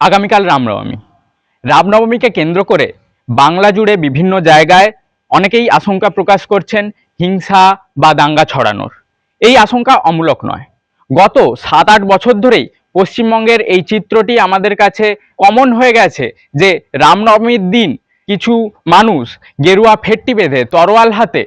আগামীকাল রামনবমী। রামনবমীকে কেন্দ্র করে বাংলা জুড়ে বিভিন্ন জায়গায় অনেকেই আশঙ্কা প্রকাশ করছেন হিংসা বা দাঙ্গা ছড়ানোর। এই আশঙ্কা অমূলক নয়। গত সাত আট বছর ধরেই পশ্চিমবঙ্গের এই চিত্রটি আমাদের কাছে কমন হয়ে গেছে যে রামনবমীর দিন কিছু মানুষ গেরুয়া ফেটটি বেঁধে তরোয়াল হাতে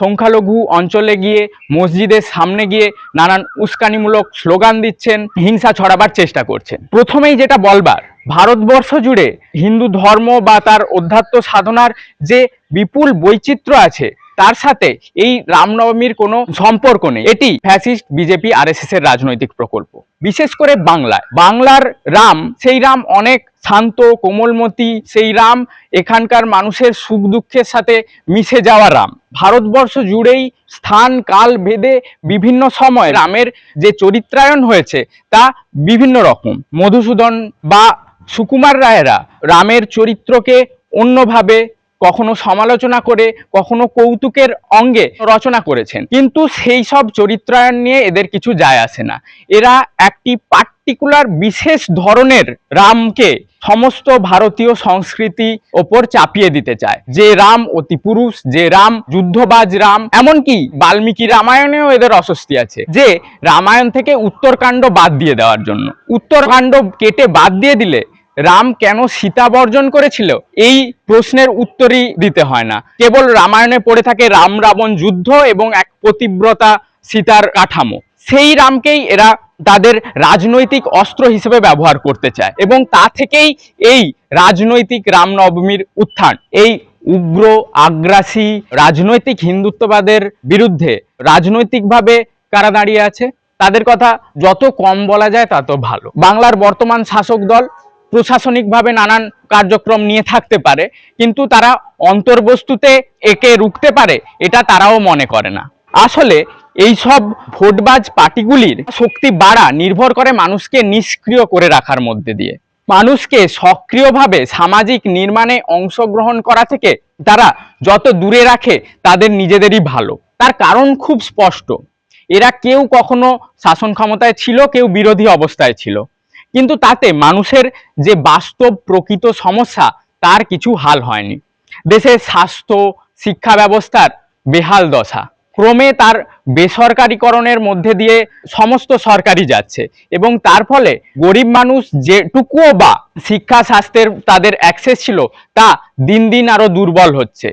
সংখ্যালঘু অঞ্চলে গিয়ে, মসজিদের সামনে গিয়ে নানান উস্কানিমূলক স্লোগান দিচ্ছেন, হিংসা ছড়াবার চেষ্টা করছেন। প্রথমেই যেটা বলবার, ভারতবর্ষ জুড়ে হিন্দু ধর্ম বা তার অধ্যাত্ম সাধনার যে বিপুল বৈচিত্র্য আছে তার সাথে এই রামনবমীর কোনো সম্পর্ক নেই। এটি ফ্যাসিস্ট, বিজেপি আরএসএস এর রাজনৈতিক প্রকল্প। বিশেষ করে বাংলায়। বাংলার রাম, সেই রাম অনেক শান্ত, কোমলমতি, সেই রাম এখানকার মানুষের সুখ দুঃখের সাথে মিশে যাওয়া রাম। ভারতবর্ষ জুড়েই স্থান, কাল, ভেদে বিভিন্ন সময় রামের যে চরিত্রায়ন হয়েছে, তা বিভিন্ন রকম। মধুসূদন বা সুকুমার রায়েরা রামের চরিত্রকে অন্যভাবে কখনো সমালোচনা করে, কখনো কৌতুকের অঙ্গে রচনা করেছেন। কিন্তু সেই সব চরিত্রায়ন নিয়ে এদের কিছু যায় আসে না। এরা একটি পার্টিকুলার বিশেষ ধরনের রামকে সমস্ত ভারতীয় সংস্কৃতি ওপর চাপিয়ে দিতে চায়। যে রাম অতি পুরুষ, যে রাম যুদ্ধবাজ রাম, এমনকি বাল্মীকি রামায়ণেও এদের অস্বস্তি আছে। যে রামায়ণ থেকে উত্তরকাণ্ড বাদ দিয়ে দেওয়ার জন্য। উত্তরকাণ্ড কেটে বাদ দিয়ে দিলে রাম কেন সীতা বর্জন করেছিল? এই প্রশ্নের উত্তরই দিতে হয় না। কেবল রামায়ণে পড়ে থাকে রাম রাবণ যুদ্ধ এবং এক পতিব্রতা সীতার কাঠামো। সেই রামকেই এরা তাদের রাজনৈতিক অস্ত্র হিসেবে ব্যবহার করতে চায় এবং তা থেকেই এই রাজনৈতিক রামনবমীর উত্থান। এই উগ্র, আগ্রাসী রাজনৈতিক হিন্দুত্ববাদের বিরুদ্ধে রাজনৈতিকভাবে কারা দাঁড়িয়ে আছে? তাদের কথা যত কম বলা যায়, তত ভালো। বাংলার বর্তমান শাসক দল প্রশাসনিকভাবে নানান কার্যক্রম নিয়ে থাকতে পারে, কিন্তু তারা অন্তর্বস্তুতে একে রুখতে পারে, এটা তারাও মনে করে না। আসলে এই সব ভোটবাজ পার্টিগুলির শক্তি বাড়া নির্ভর করে মানুষকে নিষ্ক্রিয় করে রাখার মধ্যে দিয়ে। মানুষকে সক্রিয়ভাবে সামাজিক নির্মাণে অংশগ্রহণ করা থেকে তারা যত দূরে রাখে, তাদের নিজেদেরই ভালো। তার কারণ খুব স্পষ্ট। এরা কেউ কখনো শাসন ক্ষমতায় ছিল, কেউ বিরোধী অবস্থায় ছিল। কিন্তু তাতে মানুষের যে বাস্তব প্রকৃত সমস্যা, তার কিছু হাল হয়নি। দেশের স্বাস্থ্য, শিক্ষা ব্যবস্থার বেহাল দশা। ক্রমে তার বেসরকারীকরণের মধ্যে দিয়ে সমস্ত সরকারি যাচ্ছে এবং তার ফলে গরিব মানুষ যেটুকুও বা শিক্ষা স্বাস্থ্যের তাদের অ্যাক্সেস ছিল, তা দিন দিন আরও দুর্বল হচ্ছে।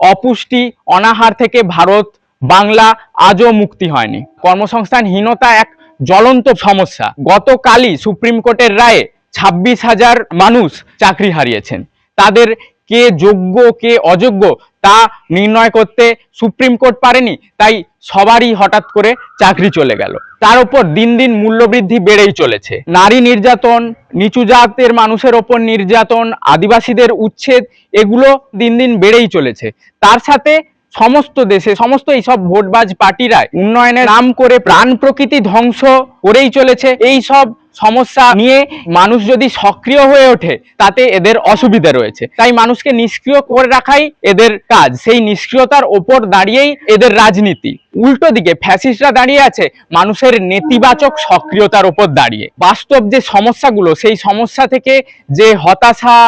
অপুষ্টি, অনাহার থেকে ভারত, বাংলা আজও মুক্তি হয়নি। কর্মসংস্থানহীনতা এক জ্বলন্ত সমস্যা। গতকালই সুপ্রিম কোর্টের রায়ে ছাব্বিশ হাজার মানুষ চাকরি হারিয়েছেন। তাদের কে যোগ্য, কে অযোগ্য তা নির্ণয় করতে সুপ্রিম কোর্ট পারেনি, তাই সবারই হঠাৎ করে চাকরি চলে গেল। তার উপর দিন দিন মূল্যবৃদ্ধি বেড়েই চলেছে। নারী নির্যাতন, নিচু জাতের মানুষের ওপর নির্যাতন, আদিবাসীদের উচ্ছেদ, এগুলো দিন দিন বেড়েই চলেছে। তার সাথে সমস্ত দেশে, সমস্ত এইসব ভোটবাজ পার্টিরাই উন্নয়নের নাম করে প্রাণ প্রকৃতি ধ্বংস করেই চলেছে। এই সব সমস্যা নিয়ে মানুষ যদি সক্রিয় হয়ে ওঠে, তাতে এদের অসুবিধা রয়েছে। তাই মানুষকে নিষ্ক্রিয় করে রাখাই এদের কাজ। সেই নিষ্ক্রিয়তার ওপর দাঁড়িয়েই এদের রাজনীতি। উল্টো দিকে ফ্যাসিস্টরা দাঁড়িয়ে আছে মানুষের নেতিবাচক সক্রিয়তার ওপর দাঁড়িয়ে। বাস্তব যে সমস্যাগুলো, সেই সমস্যা থেকে যে হতাশা,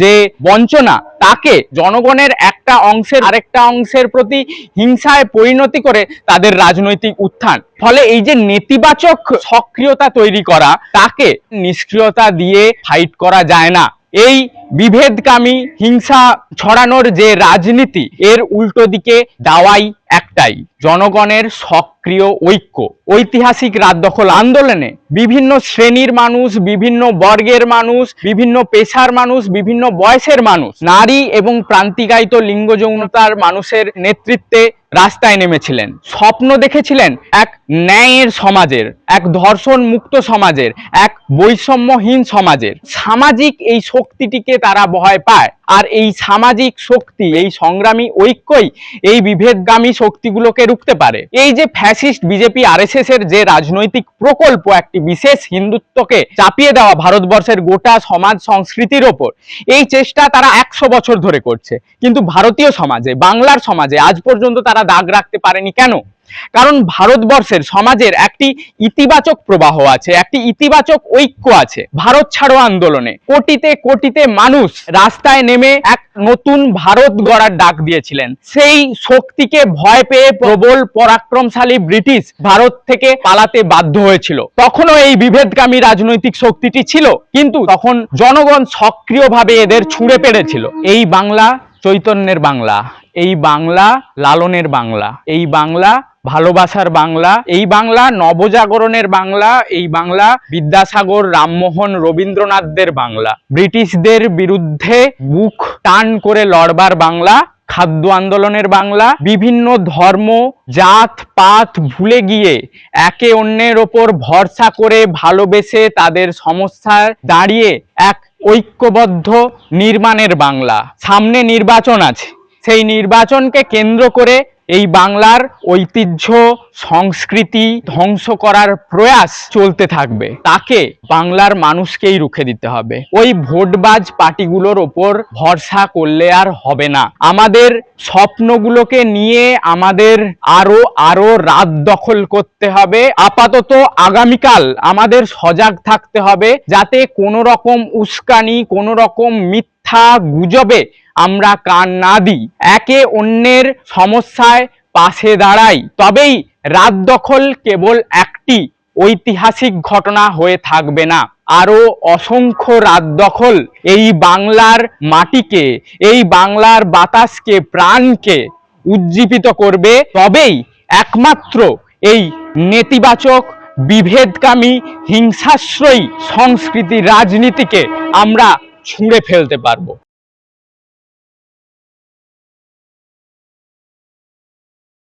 যে বঞ্চনা, তাকে জনগণের একটা অংশের আরেকটা অংশের প্রতি হিংসায় পরিণতি করে তাদের রাজনৈতিক উত্থান। ফলে এই যে নেতিবাচক সক্রিয়তা তৈরি করা, তাকে নিষ্ক্রিয়তা দিয়ে ফাইট করা যায় না। এই বিভেদকামী হিংসা ছড়ানোর যে রাজনীতি, এর উল্টো দিকে দাওয়াই একটাই, জনগণের সক্রিয় ঐক্য। ঐতিহাসিক রাত দখল আন্দোলনে বিভিন্ন শ্রেণির মানুষ, বিভিন্ন বর্গের মানুষ, বিভিন্ন পেশার মানুষ, বিভিন্ন বয়সের মানুষ, নারী এবং প্রান্তিকায়িত লিঙ্গ যৌনতার মানুষের নেতৃত্বে রাস্তায় নেমেছিলেন। স্বপ্ন দেখেছিলেন এক ন্যায়ের সমাজের, এক ধর্ষণ মুক্ত সমাজের, এক বৈষম্যহীন সমাজের। সামাজিক এই শক্তিটিকে তারা ভয় পায়। আর এই সামাজিক শক্তি, এই সংগ্রামী ঐক্যই এই বিভেদগামী শক্তিগুলোকে রুখতে পারে। এই যে ফ্যাসিস্ট বিজেপি, আরএসএস এর যে রাজনৈতিক প্রকল্প, একটি বিশেষ হিন্দুত্বকে চাপিয়ে দেওয়া ভারতবর্ষের গোটা সমাজ সংস্কৃতির ওপর, এই চেষ্টা তারা একশো বছর ধরে করছে। কিন্তু ভারতীয় সমাজে, বাংলার সমাজে আজ পর্যন্ত তারা দাগ রাখতে পারেনি কেন? কারণ ভারতবর্ষের সমাজের একটি ইতিবাচক প্রবাহ আছে, একটি ইতিবাচক ঐক্য আছে। ভারত ছাড়ো আন্দোলনে। কোটিতে কোটিতে মানুষ রাস্তায় নেমে এক নতুন ভারত গড়ার ডাক দিয়েছিলেন। সেই শক্তিকে ভয় পেয়ে প্রবল পরাক্রমশালী ব্রিটিশ ভারত থেকে পালাতে বাধ্য হয়েছিল। তখনও এই বিভেদকামী রাজনৈতিক শক্তিটি ছিল, কিন্তু তখন জনগণ সক্রিয়ভাবে এদের ছুঁড়ে পেরেছিল। এই বাংলা, চৈতন্যের বাংলা। এই বাংলা লালনের বাংলা, এই বাংলা ভালোবাসার বাংলা, এই বাংলা নবজাগরণের বাংলা, এই বাংলা বিদ্যাসাগর রামমোহন রবীন্দ্রনাথদের বাংলা। ব্রিটিশদের বিরুদ্ধে বুক টান করে লড়বার বাংলা, খাদ্য আন্দোলনের বাংলা, বিভিন্ন ধর্ম, জাত, পাত ভুলে গিয়ে একে অন্যের ওপর ভরসা করে ভালোবেসে তাদের সমস্যায় দাঁড়িয়ে এক ঐক্যবদ্ধ নির্মাণের বাংলা। সামনে নির্বাচন আছে। সেই নির্বাচনকে কেন্দ্র করে এই বাংলার ঐতিহ্য, সংস্কৃতি ধ্বংস করার প্রয়াস চলতে থাকবে। তাকে বাংলার মানুষকেই রুখে দিতে হবে। ওই ভোটবাজ পার্টিগুলোর ওপর ভরসা করলে আর হবে না। আমাদের স্বপ্নগুলোকে নিয়ে আমাদের আরও আরও রাত দখল করতে হবে। আপাতত আগামীকাল আমাদের সজাগ থাকতে হবে যাতে কোনো রকম উস্কানি কোনো রকম মিথ্যা গুজবে। আমরা কান না দিই। একে অন্যের সমস্যায় পাশে দাঁড়াই। তবেই রাত দখল কেবল একটি। ঐতিহাসিক ঘটনা হয়ে থাকবে না। আরও অসংখ্য রাত দখল এই বাংলার মাটিকে, এই বাংলার বাতাসকে, প্রাণকে উজ্জীবিত করবে। তবেই একমাত্র এই নেতিবাচক বিভেদকামী হিংসাশ্রয়ী সংস্কৃতি রাজনীতিকে আমরা ছুঁড়ে ফেলতে পারবো